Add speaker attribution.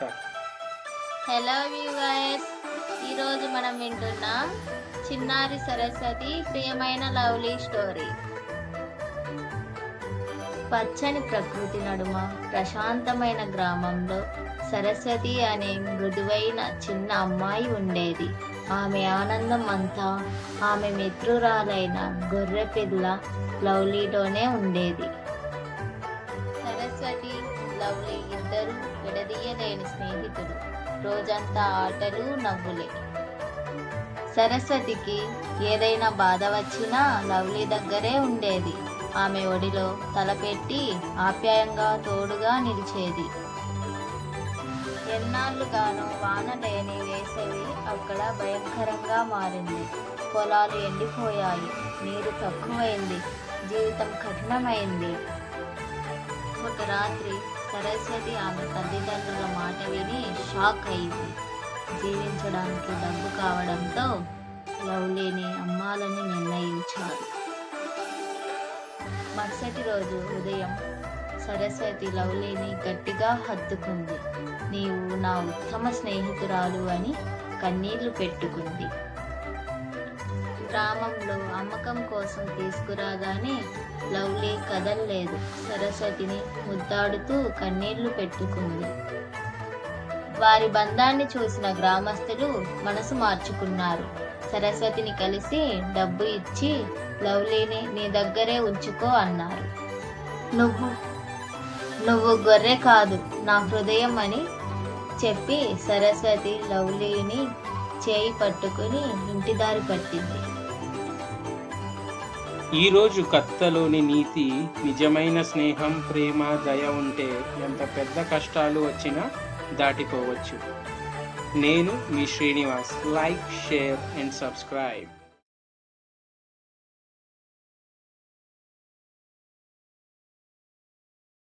Speaker 1: Hello viewers ఈరోజు మనం వింటున్నాం చిన్నారి సరస్వతి ప్రియమైన లవ్లీ స్టోరీ. పచ్చని ప్రకృతి నడుమ ప్రశాంతమైన గ్రామంలో సరస్వతి అనే మృదువైన చిన్న అమ్మాయి ఉండేది. ఆమె ఆనందం అంతా ఆమె మిత్రురాలైన గొర్రె పిల్ల లవ్లీలోనే ఉండేది. సరస్వతి లవ్లీ ఇద్దరు విడదీయలేని స్నేహితులు రోజంతా ఆటలు నవ్వులే. సరస్వతికి ఏదైనా బాధ వచ్చినా లవ్లీ దగ్గరే ఉండేది. ఆమె ఒడిలో తలపెట్టి ఆప్యాయంగా తోడుగా నిలిచేది. ఎన్నాళ్ళుగానో వాన లేని వేసవి అక్కడ భయంకరంగా మారింది. పొలాలు ఎండిపోయాయి. నీరు తక్కువైంది. జీవితం కఠినమైంది. ఒక రాత్రి సరస్వతి ఆమె తల్లిదండ్రుల మాట విని షాక్ అయింది. జీవించడానికి డబ్బు కావడంతో లవ్లీని అమ్మాలని నిర్ణయించారు. మరుసటి రోజు ఉదయం సరస్వతి లవ్లీని గట్టిగా హత్తుకుంది నీవు నా ఉత్తమ స్నేహితురాలు అని కన్నీళ్ళు పెట్టుకుంది. గ్రామంలో అమ్మకం కోసం తీసుకురాగానే లవ్లీ కదల్లేదు. సరస్వతిని ముద్దాడుతూ కన్నీళ్ళు పెట్టుకుంది. వారి బంధాన్ని చూసిన గ్రామస్తులు మనసు మార్చుకున్నారు. సరస్వతిని కలిసి డబ్బు ఇచ్చి లవ్లీని నీ దగ్గరే ఉంచుకో అన్నారు. నువ్వు నువ్వు గొర్రె కాదు నా హృదయం అని చెప్పి సరస్వతి లవ్లీని చేయి పట్టుకుని ఇంటిదారి పట్టింది.
Speaker 2: ఈరోజు కత్తలోని నీతి నిజమైన స్నేహం ప్రేమ దయ ఉంటే ఎంత పెద్ద కష్టాలు వచ్చినా దాటిపోవచ్చు. నేను మీ Srinivas. Like share and subscribe